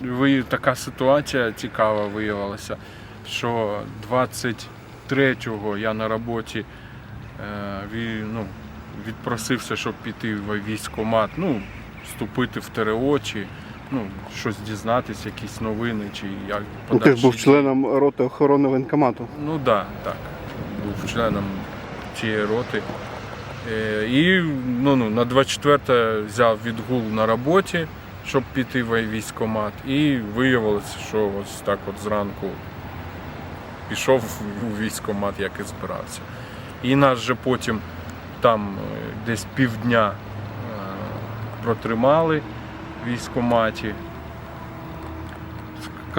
Ви така ситуація цікава виявилася, що 23-го я на роботі е, ну, відпросився, щоб піти в військкомат, ну, вступити в ТРО чи ну, щось дізнатися, якісь новини, чи як Ну, ти ж був членом роти охорони воєнкомату. Ну так, да, так. Був членом цієї роти. Е, І ну, ну, на 24 взяв відгул на роботі, щоб піти в військкомат. І виявилося, що ось так от зранку пішов у військкомат, як і збирався. І нас же потім там е, десь півдня е, протримали в військкоматі.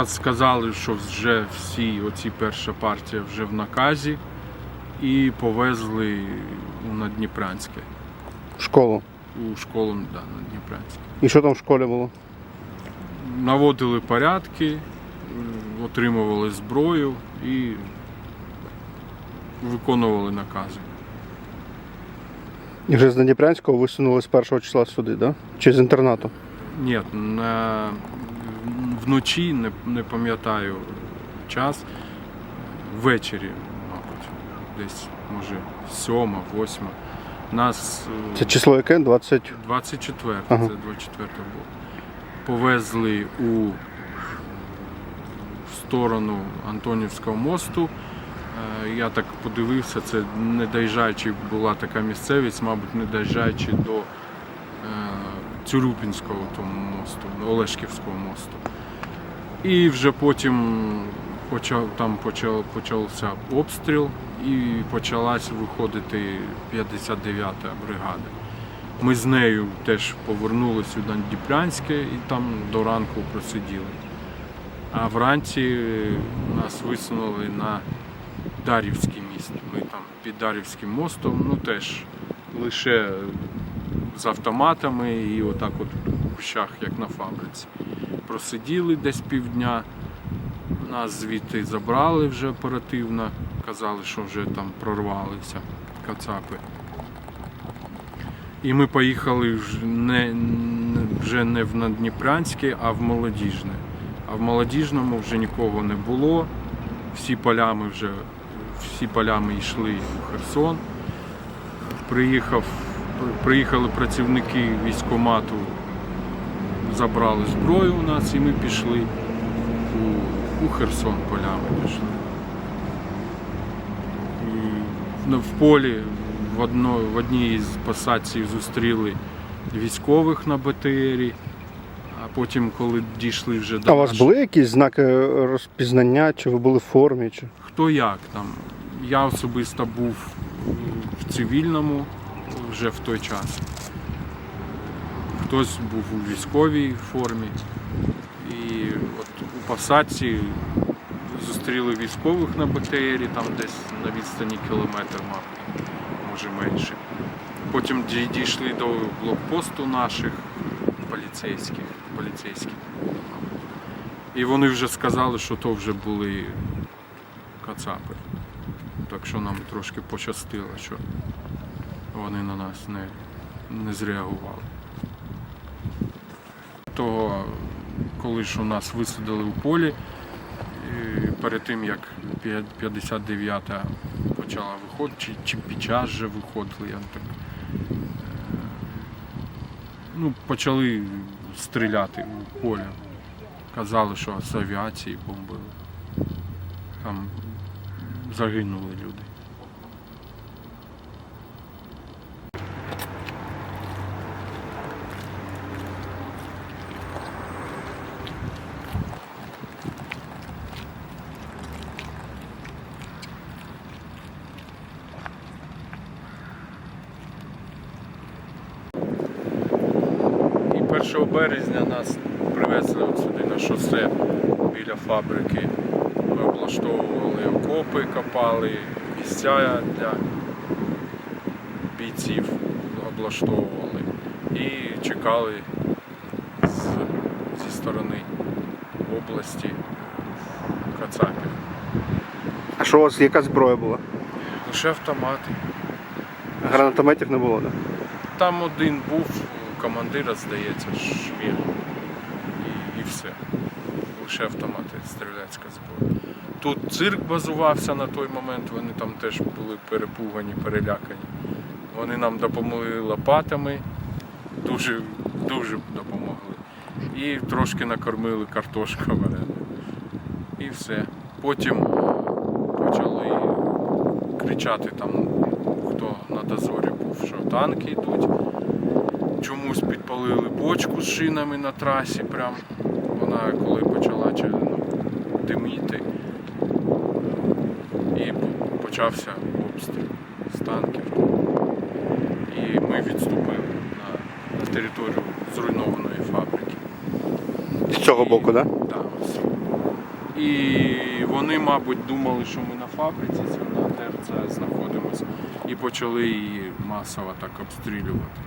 Сказали, що вже всі, оці перша партія вже в наказі, і повезли на Дніпрянське, В школу. У школу да, на Дніпрянське. І що там в школі було? Наводили порядки, отримували зброю і виконували накази. І вже з Дніпрянського висунули з першого числа сюди, да? Чи з інтернату? Ні, на, вночі не, не пам'ятаю час. Ввечері, мабуть, десь, може, сьома, восьма. Нас Це число яке? 20. 24, Ага. це 24 було. Повезли у в сторону Антонівського мосту. Е, Я так подивився, це не доїжджаючи була така місцевість, мабуть, не доїжджаючи до е, Цюрюпінського тому мосту, Олешківського мосту. І вже потім почав, там почав, почався обстріл і почалась виходити 59-та бригада. Ми з нею теж повернулися на Дніпрянське і там до ранку просиділи. А вранці нас висунули на Дарівський міст. Ми там під Дарівським мостом, ну теж лише з автоматами і отак от в кущах, як на фабриці. Просиділи десь півдня, нас звідти забрали вже оперативно, казали, що вже там прорвалися кацапи. І ми поїхали вже не, вже не в Надніпрянське, а в Молодіжне. А в Молодіжному вже нікого не було. Всі полями вже всі полями йшли у Херсон. Приїхав, приїхали працівники військкомату, забрали зброю у нас і ми пішли у, у Херсон полями пішли. І в полі в, одно, в одній з посадців зустріли військових на БТРі, а потім, коли дійшли вже до А у вас були якісь знаки розпізнання, чи ви були в формі? Чи... хто як там. Я особисто був в цивільному вже в той час. Хтось був у військовій формі. І от у посадці зустріли військових на БТРі, там десь на відстані кілометр, може менше. Потім дійшли до блокпосту наших поліцейських, поліцейських. І вони вже сказали, що то вже були кацапи. Так що нам трошки пощастило, що вони на нас не, не зреагували. Того, коли ж у нас висадили у полі, перед тим як 59-та почала виходити, чи, під час вже виходили, я так. е, Ну, почали стріляти у поле. Казали, що з авіації бомбили. Там загинули люди. І 1 березня нас привезли от сюди на шосе біля фабрики. Ми облаштовували окопи, копали, місця для бійців облаштовували і чекали з, зі сторони області Кацапів. А що у вас яка зброя була? Лише автомати. Гранатометів не було, так? Там один був командира, здається, швір. І, і все. Лише автомати стрілецька зброя. Тут цирк базувався на той момент, вони там теж були перепугані, перелякані. Вони нам допомогли лопатами, дуже, дуже допомогли. І трошки накормили картошка вареною. І все. Потім почали кричати там, хто на дозорі був, що танки йдуть. Чомусь підпалили бочку з шинами на трасі. Прям вона коли почала ну, диміти. І почався обстріл з танків. І ми відступили на, на територію зруйнованої фабрики. З цього боку, так? Да? Так, ось. І вони, мабуть, думали, що ми на фабриці на ТРЦ знаходимося, і почали її масово так обстрілювати.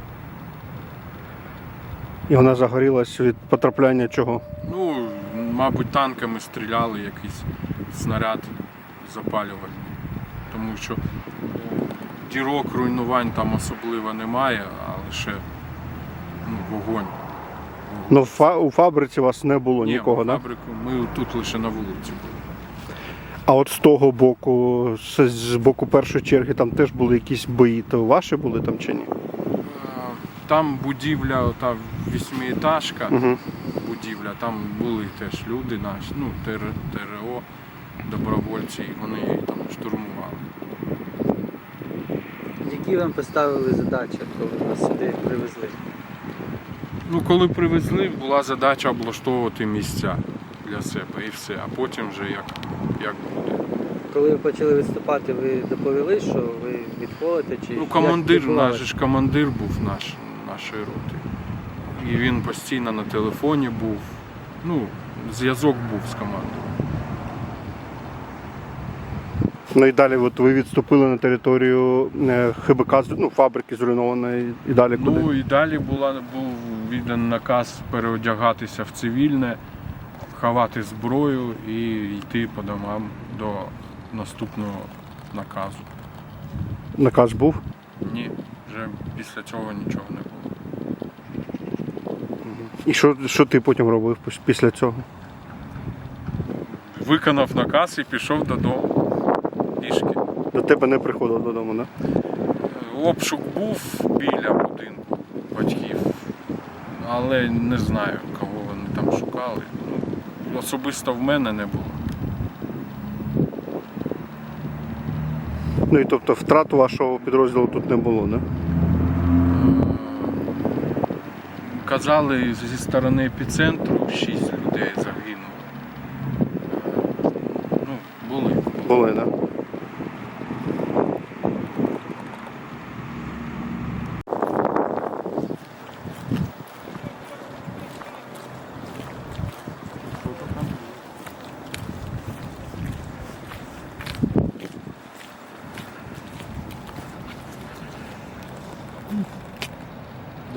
І вона загорілась від потрапляння чого? Ну, мабуть, танками стріляли якийсь снаряд запалювальний. Тому що е, дірок руйнувань там особливо немає, а лише ну, вогонь. Ну, фа- у фабриці вас не було Ні, нікого, так? Да? фабрику ми тут лише на вулиці були. А от з того боку, з, з боку першої черги, там теж були якісь бої, то ваші були там чи ні? Там будівля, та вісьмиэтажка, Угу. будівля, там були теж люди наші, ну, ТР, ТРО, добровольці, і вони її там штурмували. Які вам поставили задачі, коли вас сюди привезли? Ну, коли привезли, була задача облаштовувати місця для себе і все, а потім вже як, як буде. Коли ви почали відступати, ви доповіли, що ви відходите? Чи Ну, як командир, наш же ж командир був наш, нашої роти. І він постійно на телефоні був. Ну, зв'язок був з командою. Ну і далі от ви відступили на територію е, ХБК, ну, фабрики зруйнованої і далі куди? Ну і далі була, був відданий наказ переодягатися в цивільне, ховати зброю і йти по домам до наступного наказу. Наказ був. Ні, вже після цього нічого не було. І що, що ти потім робив після цього? Виконав наказ і пішов додому. Пішки. До тебе не приходив додому, да? Обшук був біля будинку батьків, але не знаю, кого вони там шукали. Ну, особисто в мене не було. Ну і тобто втрат вашого підрозділу тут не було, да? Казали зі сторони епіцентру 6 людей загинуло. Ну, були. Були, да?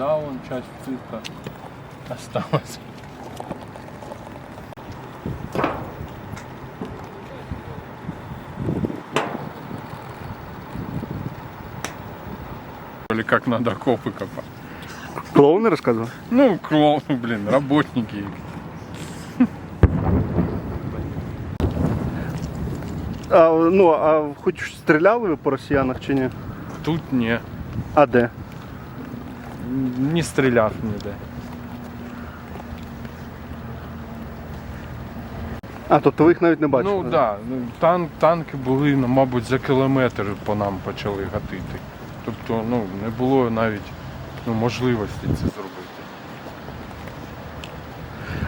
Да, вон часть цирка осталась. Или как надо окопы копать. Клоуни розказував? Ну, клоуны, блин, работники. А, ну, а хоч стріляли ви по росіянах чи ні? Тут не, А де? Не стреляв ніде. А, тобто ви їх навіть не бачили? Ну так, да, ну, тан, танки були, ну, мабуть, за кілометр по нам почали гатити. Тобто ну, не було навіть ну, можливості це зробити.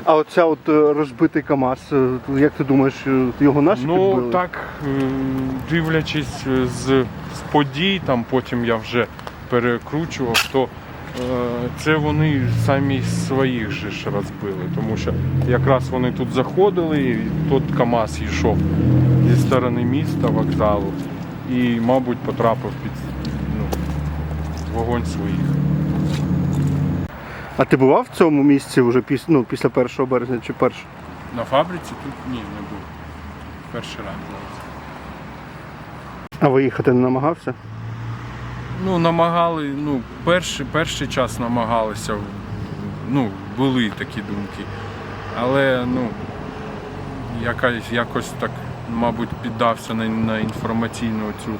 А оця от е, розбитий КАМАЗ, е, як ти думаєш, е, його наші Ну підбили? так, е, дивлячись з, з подій, там потім я вже перекручував, то це вони самі своїх же ж розбили, тому що якраз вони тут заходили, і тут КАМАЗ йшов зі сторони міста, вокзалу, і, мабуть, потрапив під ну, вогонь своїх. А ти бував в цьому місці вже після, ну, після 1 березня чи першого? На фабриці тут ні, не був. Перший раз зараз. А виїхати не намагався? Ну, намагали, ну, перший, перший час намагалися, ну, були такі думки. Але ну, якась, якось так, мабуть, піддався на, на інформаційну цю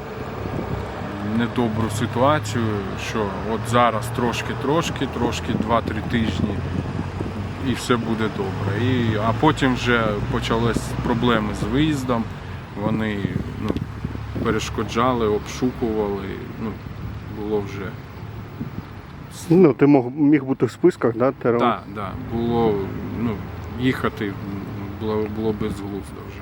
недобру ситуацію, що от зараз трошки-трошки, трошки 2-3 тижні і все буде добре. І, а потім вже почались проблеми з виїздом. Вони ну, перешкоджали, обшукували. Ну, було вже Ну, ти мог, міг бути в списках, да, Так, так, да, було ну, їхати було, було безглуздо вже.